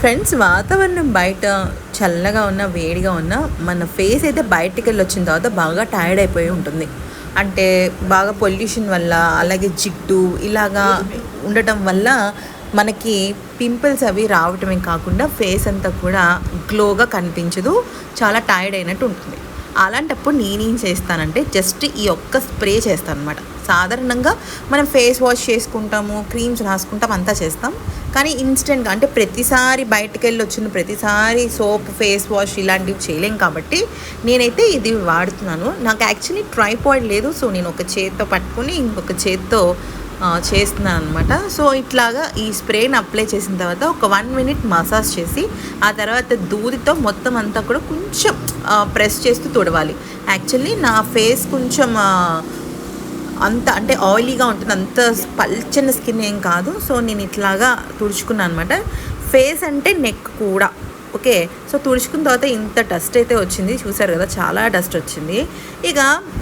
Friends వాతావరణం బయట చల్లగా ఉన్న వేడిగా ఉన్న మన ఫేస్ అయితే బయటికి వెళ్ళి వచ్చిన తర్వాత బాగా టైర్డ్ అయిపోయి ఉంటుంది. అంటే బాగా పొల్యూషన్ వల్ల అలాగే జిడ్డు ఇలాగా ఉండటం వల్ల మనకి పింపుల్స్ అవి రావటమే కాకుండా ఫేస్ అంతా కూడా గ్లోగా కనిపించదు చాలా టైర్డ్ అయినట్టు ఉంటుంది. అలాంటప్పుడు నేనేం చేస్తానంటే జస్ట్ ఈ ఒక్క స్ప్రే చేస్తాను అనమాట సాధారణంగా మనం ఫేస్ వాష్ చేసుకుంటాము క్రీమ్స్ రాసుకుంటాం అంతా చేస్తాం. కానీ ఇన్స్టెంట్గా అంటే ప్రతిసారి బయటకు వెళ్ళి వచ్చిన ప్రతిసారి సోప్ ఫేస్ వాష్ ఇలాంటివి చేయలేం కాబట్టి నేనైతే ఇది వాడుతున్నాను. నాకు యాక్చువల్లీ ట్రైపాయిడ్ లేదు సో నేను ఒక చేత్తో పట్టుకొని ఇంకొక చేత్తో చేస్తున్నాను అనమాట సో ఇట్లాగా ఈ స్ప్రేని అప్లై చేసిన తర్వాత ఒక వన్ మినిట్ మసాజ్ చేసి ఆ తర్వాత దూదితో మొత్తం అంతా కూడా కొంచెం ప్రెస్ చేస్తూ తుడవాలి. యాక్చువల్లీ నా ఫేస్ కొంచెం అంత అంటే ఆయిలీగా ఉంటుంది. అంత పల్చని స్కిన్ ఏం కాదు. సో నేను ఇట్లాగా తుడుచుకున్నాను అనమాట ఫేస్ అంటే నెక్ కూడా. ఓకే సో తుడుచుకున్న తర్వాత ఇంత డస్ట్ అయితే వచ్చింది. చూసారు కదా చాలా డస్ట్ వచ్చింది. ఇక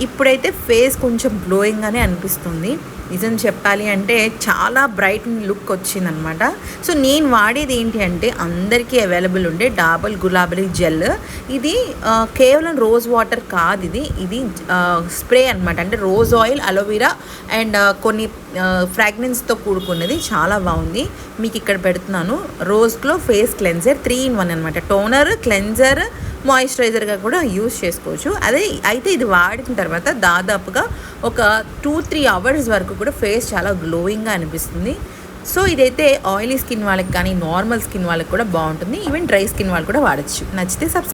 ఇప్పుడైతే ఫేస్ కొంచెం గ్లోయింగ్గానే అనిపిస్తుంది. నిజం చెప్పాలి అంటే చాలా బ్రైట్ లుక్ వచ్చిందనమాట. సో నేను వాడేది ఏంటి అంటే అందరికీ అవైలబుల్ ఉండే డాబల్ గులాబీ జెల్. ఇది కేవలం రోజ్ వాటర్ కాదు ఇది. ఇది స్ప్రే అనమాట అంటే రోజ్ ఆయిల్ అలోవెరా అండ్ కొన్ని ఫ్రాగ్రెన్స్తో కూడుకున్నది. చాలా బాగుంది. మీకు ఇక్కడ పెడుతున్నాను. Rose glow face cleanser three in one అనమాట టోనర్ క్లెన్జర్ మాయిశ్చరైజర్గా కూడా యూస్ చేసుకోవచ్చు. అదే అయితే ఇది వాడిన తర్వాత దాదాపుగా ఒక టూ త్రీ అవర్స్ వరకు కూడా ఫేస్ చాలా గ్లోయింగ్గా అనిపిస్తుంది. సో ఇదైతే ఆయిలీ స్కిన్ వాళ్ళకి కానీ నార్మల్ స్కిన్ వాళ్ళకి కూడా బాగుంటుంది. ఈవెన్ డ్రై స్కిన్ వాళ్ళు కూడా వాడచ్చు. నచ్చితే సబ్స్క్రైబ్